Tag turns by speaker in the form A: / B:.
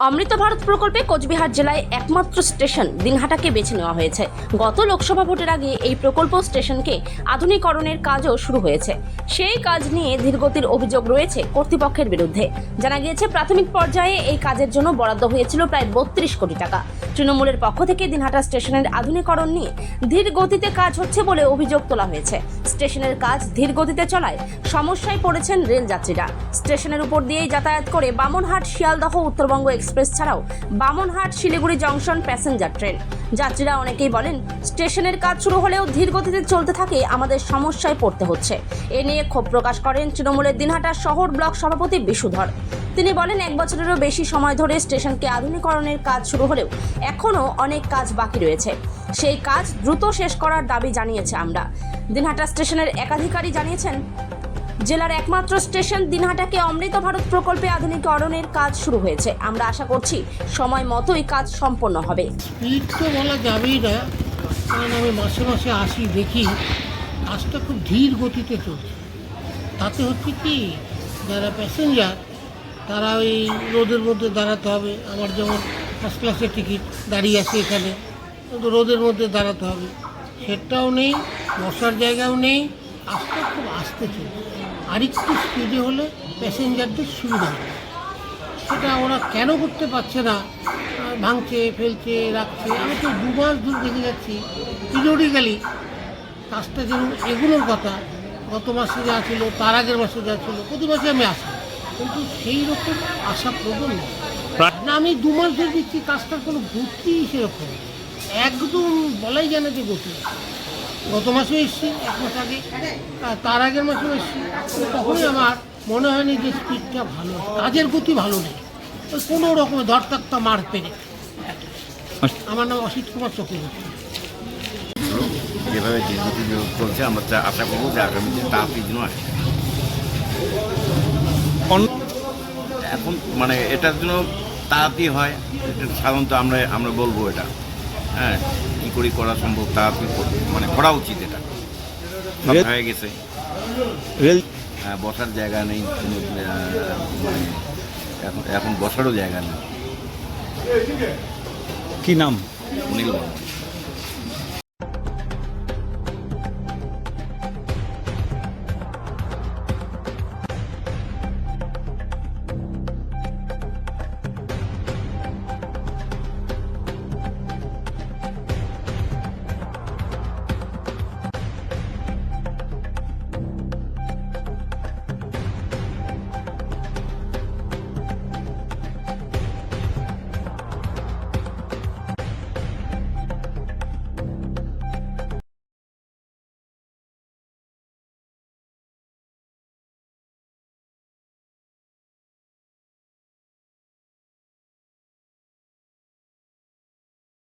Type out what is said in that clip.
A: অমৃত ভারত প্রকল্পে কোচবিহার জেলায় একমাত্র স্টেশন দিনহাটাকে বেছে নেওয়া হয়েছে। গত লোকসভা ভোটের আগে এই প্রকল্প স্টেশনকে আধুনিকরণের কাজও শুরু হয়েছে। সেই কাজ নিয়ে ধীরগতির অভিযোগ রয়েছে কর্তৃপক্ষের বিরুদ্ধে। জানা গিয়েছে, প্রাথমিক পর্যায়ে এই কাজের জন্য বরাদ্দ হয়েছিল প্রায় বত্রিশ কোটি টাকা। তৃণমূলের পক্ষ থেকে দিনহাটা স্টেশনের আধুনিকরণ নিয়ে ধীর গতিতে কাজ হচ্ছে বলে অভিযোগ তোলা হয়েছে। স্টেশনের কাজ ধীর গতিতে চলায় সমস্যায় পড়েছেন রেল যাত্রীরা। স্টেশনের উপর দিয়েই যাতায়াত করে বামনহাট, শিয়ালদহ, উত্তরবঙ্গ এক্সপ্রেস ছাড়াও Bamanhat Siliguri junction passenger train. যাত্রীরা অনেকেই বলেন, স্টেশনের কাজ শুরু হলেও ধীর গতিতে চলতে থাকে, আমাদের সমস্যায় পড়তে হচ্ছে। এ নিয়ে ক্ষোভ প্রকাশ করেন তৃণমূলের দিনহাটা শহর ব্লক সভাপতি বিশুধর। তিনি বলেন, এক বছরেরও বেশি সময় ধরে স্টেশনকে আধুনিকরণের কাজ শুরু হলেও এখনও অনেক কাজ বাকি রয়েছে। সেই কাজ দ্রুত শেষ করার দাবি জানিয়েছে আমরা। দিনহাটা স্টেশনের একাধিকারী জানিয়েছেন জেলার একমাত্র স্টেশন দিনহাটাকে অমৃত ভারত প্রকল্পে আধুনিকরণের কাজ শুরু হয়েছে। আমরা আশা করছি সময় মতোই কাজ সম্পন্ন হবে।
B: স্পিড তো বলা যাবেই না, কারণ আমি মাসে মাসে আসি, দেখি। কাজটা খুব ধীর গতিতে চলছে। তাতে হচ্ছে কি, যারা প্যাসেঞ্জার তারা ওই রোদের মধ্যে দাঁড়াতে হবে। আমার যেমন ফার্স্ট ক্লাসের টিকিট দাঁড়িয়ে আছে এখানে রোদের মধ্যে দাঁড়াতে হবে। সেটাও নেই, বসার জায়গাও নেই আস্তে খুব আস্তে চলছে আরেকটু স্পিডে হলে প্যাসেঞ্জারদের সুবিধা হবে। সেটা ওরা কেন করতে পারছে না? ভাঙছে ফেলছে রাখছে। আমি তো দু মাস দূর দেখে যাচ্ছি পিরিয়ডিক্যালি কাজটা যেমন এগুলোর কথা গত মাসে যা ছিল তার আগের মাসে যা ছিল প্রতি মাসে আমি আসি। কিন্তু সেই রকম আশা প্রবল না আমি দু মাস ধরে দিচ্ছি কাজটার কোনো গতি সেরকম একদম বলাই যায় না যে গতি। গত মাসেও এসেছি এক মাস আগে। আর তার আগের মাসেও এসেছি। তখনই আমার মনে হয়নি যে স্পিডটা ভালো। কাজের গতি ভালো নেই। ওই কোনো রকমের ধরতাক্তা মার পেরে। আমার নাম অসিত কুমার চক্রবর্তী।
C: যেভাবে দীর্ঘতি চলছে আমরা তা আশা করব যে আগামীতে তাড়াতাড়ি যেন আসে। এখন মানে এটার জন্য তাড়াতাড়ি হয়। সাধারণত আমরা আমরা বলব এটা। হ্যাঁ। করে করা সম্ভব তাড়াতাড়ি আপনি মানে করা উচিত এটা। সব হয়ে গেছে।
D: রেল
C: হ্যাঁ, বসার জায়গা নেই কোনো মানে এখন এখন বসারও জায়গা নেই।
D: কি নাম?
C: অনিল বর্মন।